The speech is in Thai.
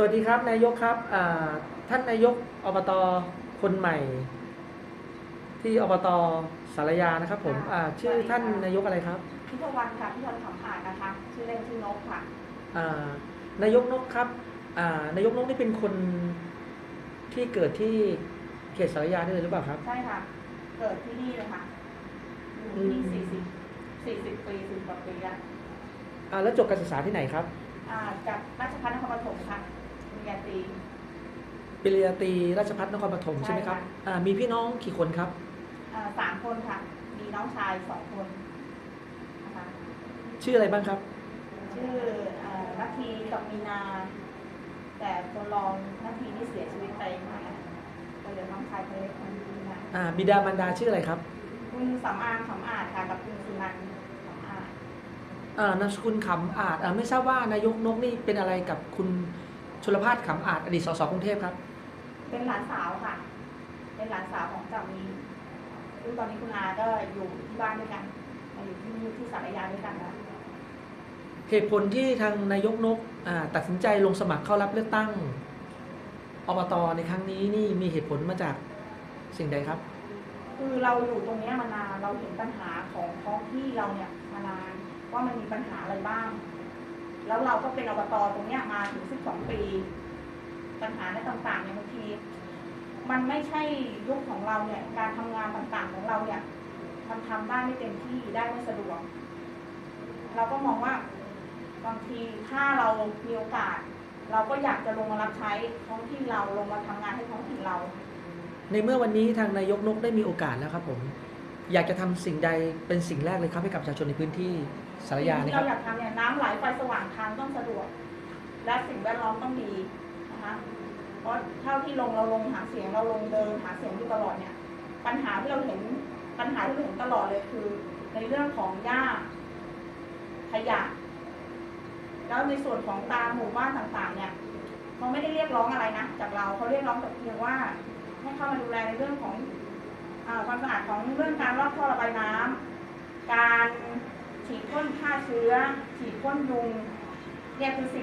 สวัสดีครับนายกครับอ่าท่านนายกอบตคนใหม่ ที่อบตสารยานะครับ ผมค่ะอ่าชื่อสวัสดีค่ะท่านนายกอะไรครับพิทวันค่ะพิทวันขำผาดนะคะชื่อเล่นชื่อนกค่ะอ่านายกนกครับอ่านายกนกนี่เป็นคนที่เกิดที่เขตสารยานี่เลยหรือเปล่าครับใช่ค่ะเกิดที่นี่เลยค่ะอยู่ที่นี่สี่สิบสี่สิบปีสิบกว่าปีแล้วอ่าแล้วจบการศึกษาที่ไหนครับอ่าจากราชภัฏนครปฐมค่ะ ปริญญาตรี ปริญญาตรีราชภัฏนครปฐมใช่ใช่ไหมครับค่ะ อ่ามีพี่น้องกี่คนครับอ่าสามคนค่ะ มีน้องชายสองคนนะคะชื่ออะไรบ้างครับ ชื่อเอ่อนาทีกับมีนา แต่คนรองนาทีนี่เสียชีวิตไปค่ะก็เหลือน้องชายคนเล็กคนนี้นะอ่าบิดามารดาชื่ออะไรครับ คุณสำอางสำอาจค่ะกับคุณสุนันท์สำอาจอ่านามสกุลขำอาจอ่าไม่ทราบว่านายกนกนี่เป็นอะไรกับคุณ ชลภาสขำอาจอดีตสสกรุงเทพครับ เป็นหลานสาวค่ะ เป็นหลานสาวของสามีซึ่งตอนนี้คุณอาก็อยู่ที่บ้านด้วยกันมาอยู่ที่ที่สารยาด้วยกันแล้วเหตุผลที่ทางนายกนกอ่าตัดสินใจลงสมัครเข้ารับเลือกตั้งอบตในครั้งนี้นี่มีเหตุผลมาจากสิ่งใดครับ คือเราอยู่ตรงเนี้ยมานานเราเห็นปัญหาของท้องที่เราเนี่ยมานานว่ามันมีปัญหาอะไรบ้าง แล้วเราก็เป็นอบตตรงเนี้ยมาถึง12ปี ปัญหาในต่างๆเนี่ยบางทีมันไม่ใช่ยุคของเราเนี่ย การทำงานต่างๆของเราเนี่ย มันทำได้ไม่เต็มที่ได้ไม่สะดวก เราก็มองว่าบางทีถ้าเรามีโอกาส เราก็อยากจะลงมารับใช้ท้องที่เราลงมาทำงานให้ท้องถิ่นเรา ในเมื่อวันนี้ทางนายกนกได้มีโอกาสแล้วครับผม อยากจะทำสิ่งใดเป็นสิ่งแรกเลยครับให้กับประชาชนในพื้นที่สารยานี่ที่ครัเราบ อยากทำเนี่ยน้ำไหลไฟสว่างทางต้องสะดวก และสิ่งแวดล้อมต้องดีนะคะเพราะเท่าที่ลงเราลงหาเสียงเราลงเดินหาเสียงอยู่ตลอดเนี่ย ปัญหาที่เราเห็นปัญหาที่เราเห็นตลอดเลยคือ ในเรื่องของหญ้าขยะ แล้วในส่วนของตามหมู่บ้านต่างๆ เนี่ยเขาไม่ได้เรียกร้องอะไรนะจากเราเขาเรียกร้องแต่เพียงว่าให้เข้ามาดูแลในเรื่องของ ความสะอาดของเรื่องการลอกท่อระบายน้ำการฉีดพ่นฆ่าเชื้อ ฉีดพ่นยุงเนี่ยคือสิ่ง